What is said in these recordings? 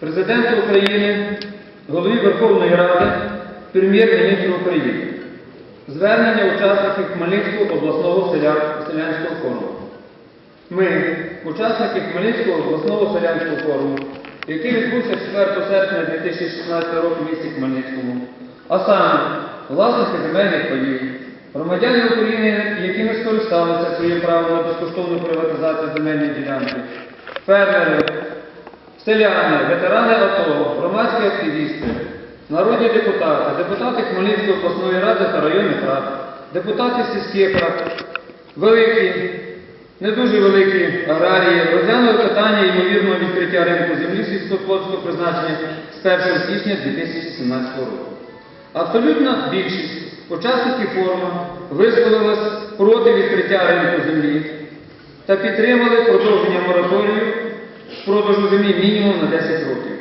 Президенту України, голові Верховної Ради, прем'єр-міністру України. Звернення учасників Хмельницького обласного селянського форуму. Ми, учасники Хмельницького обласного селянського форуму, який відбувся 4 серпня 2016 року в місті Хмельницькому, а саме власники земельних паїв, громадяни України, які не скористалися своїм правом на безкоштовну приватизацію земельної ділянки, фермери, селяни, ветерани АТО, громадські активісти, народні депутати, депутати Хмельницької обласної ради та районних рад, депутати сільських рад, великі, не дуже великі аграрії розглянули питання ймовірного відкриття ринку землі сільськогосподарського призначення з 1 січня 2017 року. Абсолютна більшість учасників форуму висловилась проти відкриття ринку землі та підтримали продовження мораторію з продажу землі мінімум на 10 років.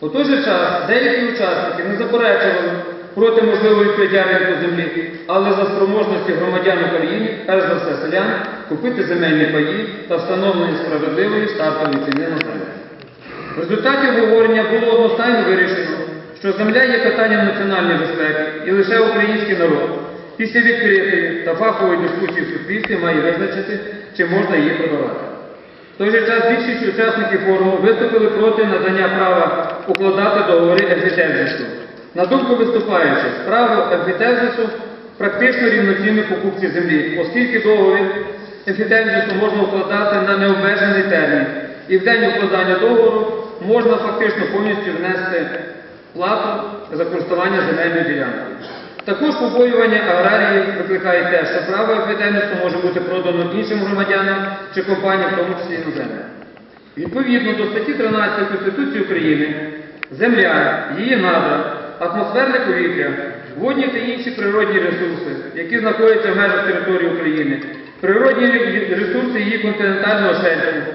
У той же час деякі учасники не заперечували проти можливого відкриття ринку землі, але за спроможності громадян України, перш за все селян, купити земельні паї та встановлення справедливої стартової ціни на землю. В результаті обговорення було одностайно вирішено, що земля є питанням національної безпеки і лише український народ після відкритої та фахової дискусії в суспільстві має визначити, чи можна її продавати. В той же час більшість учасників форуму виступили проти надання права укладати договори емфітевзису. На думку виступаючих, право емфітевзису практично рівноцінне покупці землі, оскільки договір емфітевзису можна укладати на необмежений термін, і в день укладання договору можна фактично повністю внести плату за користування земельною ділянкою. Також побоювання аграріїв викликає те, що право емфітевзису може бути продано іншим громадянам чи компаніям, в тому числі іноземним. Відповідно до статті 13 Конституції України, земля, її надра, атмосферне повітря, водні та інші природні ресурси, які знаходяться в межах території України, природні ресурси її континентального шельфу,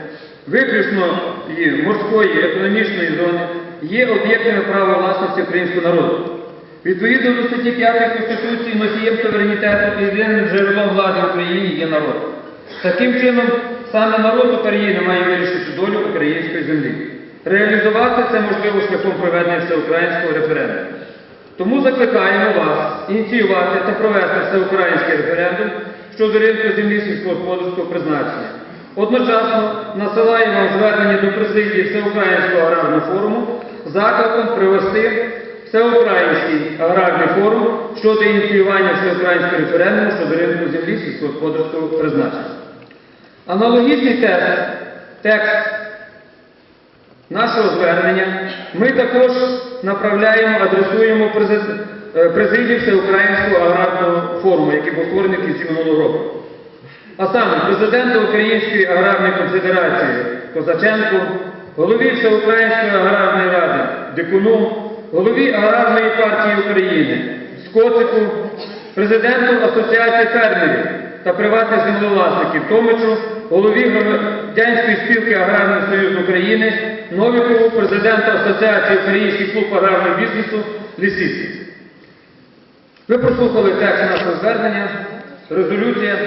виключно її морської економічної зони, є об'єктами права власності українського народу. Відповідно до статті 5 Конституції носієм суверенітету і єдиним джерелом влади в Україні є народ. Таким чином, саме народ України має вирішити долю української землі. Реалізувати це можливо шляхом проведення всеукраїнського референдуму. Тому закликаємо вас ініціювати та провести всеукраїнський референдум щодо ринку землі сільськогосподарського призначення. Одночасно насилаємо звернення до президії Всеукраїнського аграрного форуму закликом привести Всеукраїнський аграрний форум щодо ініціювання всеукраїнського референдуму щодо ринку землі сільськогосподарського призначення. Аналогічний текст, текст нашого звернення ми також направляємо, адресуємо е, президії Всеукраїнського аграрного форуму, який був створений кінці минулого року. А саме президенту Української аграрної конфедерації Козаченку, голові Всеукраїнської аграрної ради Дикуну, голові Аграрної партії України Скоцику, президенту Асоціації фермерів та приватних землевласників Томичу, голові Громадянської спілки Аграрний Союз України, Новікову, президенту Асоціації Український клуб аграрного бізнесу Лісівський. Ви прослухали текст нашого звернення, резолюція.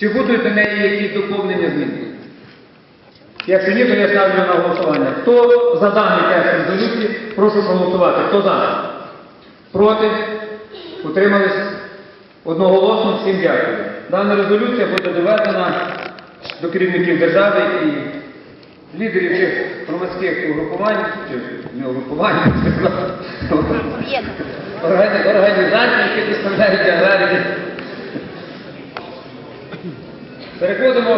Чи будуть до неї якісь доповнення зміни? Якщо ні, то я ставлю на голосування. Хто за даний текст резолюції, прошу проголосувати. Хто за? Проти? Утримались? Одноголосно всім дякую. Дана резолюція буде доведена до керівників держави і лідерів цих громадських угрупувань, чи не угрупувань, організацій, які представляють аграрії. Переходимо.